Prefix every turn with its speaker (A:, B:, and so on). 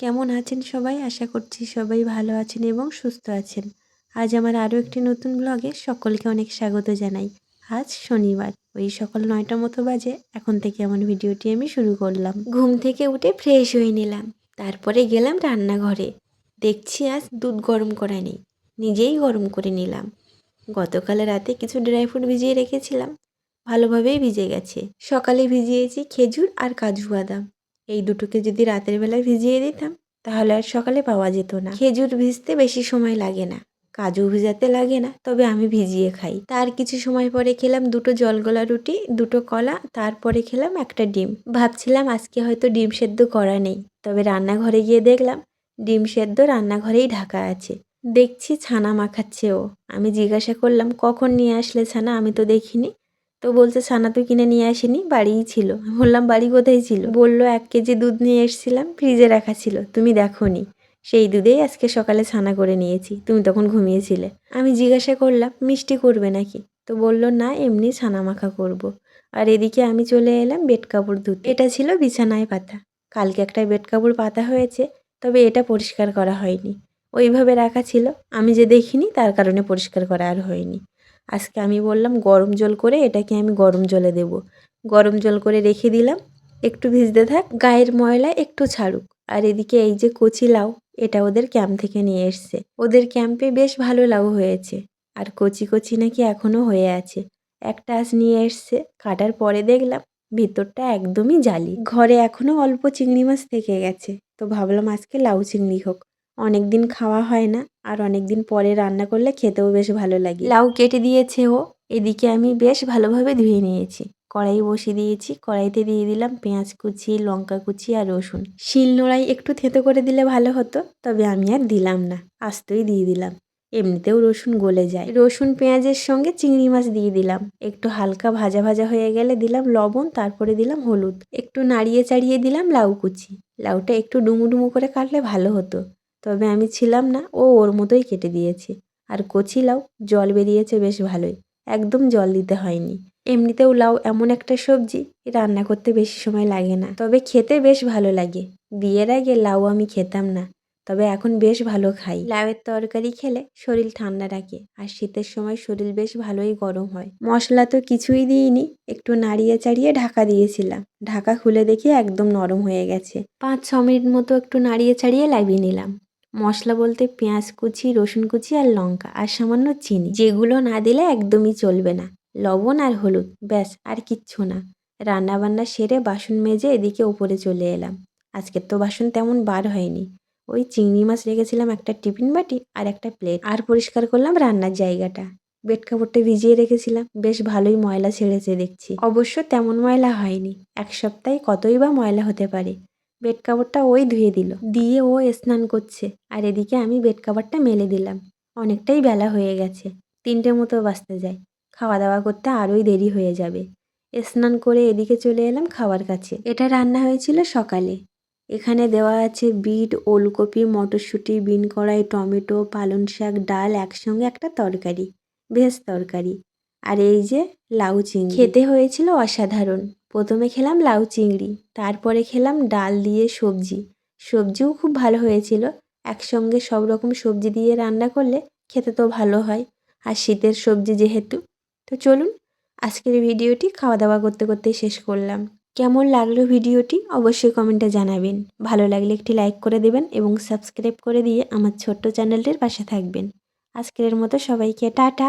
A: কেমন আছেন সবাই? আশা করছি সবাই ভালো আছেন এবং সুস্থ আছেন। আজ আমার আরও একটি নতুন ব্লগে সকলকে অনেক স্বাগত জানাই। আজ শনিবার, ওই সকাল নয়টা মতো বাজে, এখন থেকে আমার ভিডিওটি আমি শুরু করলাম। ঘুম থেকে উঠে ফ্রেশ হয়ে নিলাম, তারপরে গেলাম রান্নাঘরে। দেখছি আজ দুধ গরম করা নেই, নিজেই গরম করে নিলাম। গতকাল রাতে কিছু ড্রাই ফ্রুট ভিজিয়ে রেখেছিলাম, ভালোভাবেই ভিজে গেছে। সকালে ভিজিয়েছি খেজুর আর কাজু বাদাম। এই দুটোকে যদি রাতের বেলায় ভিজিয়ে দিতাম, তাহলে আর সকালে পাওয়া যেত না। খেজুর ভিজতে বেশি সময় লাগে না। কাজু ভিজাতে লাগে না, তবে আমি ভিজিয়ে খাই। তার কিছু সময় পরে খেলাম দুটো জলগলা রুটি, দুটো কলা, তারপরে খেলাম একটা ডিম। ভাবছিলাম আজকে হয়তো ডিম সেদ্ধ করা নেই, তবে রান্নাঘরে গিয়ে দেখলাম ডিম সেদ্ধ রান্নাঘরেই ঢাকা আছে। দেখছি ছানা মাখাচ্ছে ও। আমি জিজ্ঞাসা করলাম, কখন নিয়ে আসলে ছানা? আমি তো দেখিনি। তো বলছে, ছানা তো কিনে নিয়ে আসিনি? বাড়িই ছিল। বললাম, বাড়ি কোথায় ছিল? বলল, এক কেজি দুধ নিয়ে এসেছিলাম, ফ্রিজে রাখা ছিল। তুমি দেখোনি, সেই দুধেই আজকে সকালে ছানা করে নিয়েছি, তুমি তখন ঘুমিয়েছিলে। আমি জিজ্ঞাসা করলাম, মিষ্টি করবে নাকি? তো বলল, না, এমনি ছানা মাখা করব। আর এদিকে আমি চলে এলাম বেড কাপড় ধুতে। এটা ছিল বিছানায় পাতা। কালকে একটা বেড কাপড় পাতা হয়েছে, তবে এটা পরিষ্কার করা হয়নি। ওইভাবে রাখা ছিল। আমি যে দেখিনি, তার কারণে পরিষ্কার করা আর হয়নি। আজকে আমি বললাম গরম জল করে এটাকে আমি গরম জলে দেব। গরম জল করে রেখে দিলাম, একটু ভিজতে থাক, গায়ের ময়লা একটু ছাড়ুক। আর এদিকে এই যে কচি লাউ, এটা ওদের ক্যাম্প থেকে নিয়ে এসছে। ওদের ক্যাম্পে বেশ ভালো লাউ হয়েছে। আর কচি কচি নাকি এখনও হয়ে আছে। একটা আজ নিয়ে এসছে, কাটার পরে দেখলাম ভিতরটা একদমই জালি। ঘরে এখনও অল্প চিংড়ি মাছ থেকে গেছে। তো ভাবলাম আজকে লাউ চিংড়ি হোক। অনেক দিন খাওয়া হয় না, আর অনেক দিন পরে রান্না করলে খেতেও বেশ ভালো লাগে। লাউ কেটে দিয়েছে ও, এদিকে আমি বেশ ভালোভাবে ধুয়ে নিয়েছি। কড়াই বসিয়ে দিয়েছি, কড়াইতে দিয়ে দিলাম পেঁয়াজ কুচি, লঙ্কা কুচি আর রসুন। শিল নোড়াই একটু থেতো করে দিলে ভালো হতো, তবে আমি আর দিলাম না, আস্তই দিয়ে দিলাম। এমনিতেও রসুন গলে যায়। রসুন, পেঁয়াজের সঙ্গে চিংড়ি মাছ দিয়ে দিলাম। একটু হালকা ভাজা ভাজা হয়ে গেলে দিলাম লবণ, তারপরে দিলাম হলুদ। একটু নাড়িয়ে চাড়িয়ে দিলাম লাউ কুচি। লাউটা একটু ডুমু ডুমু করে কাটলে ভালো হতো। তবে আমি ছিলাম না, ও ওর মতোই কেটে দিয়েছে। আর কচি লাউ জল বেরিয়েছে বেশ ভালোই, একদম জল দিতে হয়নি। এমনিতেও লাউ এমন একটা সবজি রান্না করতে বেশি সময় লাগে না। তবে খেতে বেশ ভালো লাগে। বিয়ের আগে লাউ আমি খেতাম না, তবে এখন বেশ ভালো খাই। লাউয়ের তরকারি খেলে শরীর ঠান্ডা রাখে, আর শীতের সময় শরীর বেশ ভালোই গরম হয়। মশলা তো কিছুই দিইনি, একটু নাড়িয়ে চাড়িয়ে ঢাকা দিয়েছিলাম। ঢাকা খুলে দেখি একদম নরম হয়ে গেছে। পাঁচ ছ মিনিট মতো একটু নাড়িয়ে চাড়িয়ে লাগিয়ে নিলাম। মশলা বলতে পেঁয়াজ কুচি, রসুন কুচি আর লঙ্কা আর সামান্য চিনি। যেগুলো না দিলে একদমই চলবে না। লবণ আর হলুদ, ব্যাস, আর কিচ্ছু না। রান্নাবান্না সেরে বাসন মেজে এদিকে ওপরে চলে এলাম। আজকের তো বাসন তেমন বার হয়নি। ওই চিংড়ি মাছ রেখেছিলাম একটা টিফিন বাটি আর একটা প্লেট আর পরিষ্কার করলাম রান্নার জায়গাটা। বেড কাপড়টা ভিজিয়ে রেখেছিলাম। বেশ ভালোই ময়লা ছেড়েছে দেখছি। অবশ্য তেমন ময়লা হয়নি। এক সপ্তাহে কতই বা ময়লা হতে পারে। বেড কাপড়টা ওই ধুয়ে দিল। দিয়ে ও স্নান করছে। আর এদিকে আমি বেড কাভারটা মেলে দিলাম। অনেকটাই বেলা হয়ে গেছে। তিনটে মতো বাঁচতে যায়। খাওয়া দাওয়া করতে আরোই দেরি হয়ে যাবে। স্নান করে এদিকে চলে এলাম খাওয়ার কাছে। এটা রান্না হয়েছিল সকালে। এখানে দেওয়া আছে বিট, ওলকপি, মটরশুঁটি, বিন কড়াই, টমেটো, পালং শাক, ডাল একসঙ্গে একটা তরকারি, ভেজ তরকারি। আর এই যে লাউ চিংড়ি। খেতে হয়েছিল অসাধারণ। প্রথমে খেলাম লাউ চিংড়ি, তারপরে খেলাম ডাল দিয়ে সবজি। সবজিও খুব ভালো হয়েছিল। একসঙ্গে সব রকম সবজি দিয়ে রান্না করলে খেতে তো ভালো হয়। আর শীতের সবজি যেহেতু, তো চলুন আজকের ভিডিওটি খাওয়া দাওয়া করতে করতে শেষ করলাম। কেমন লাগল ভিডিওটি অবশ্যই কমেন্টে জানাবেন। ভালো লাগলে একটি লাইক করে দেবেন এবং সাবস্ক্রাইব করে দিয়ে আমার ছোট্ট চ্যানেলটির পাশে থাকবেন। আজকের মতো সবাইকে টাটা।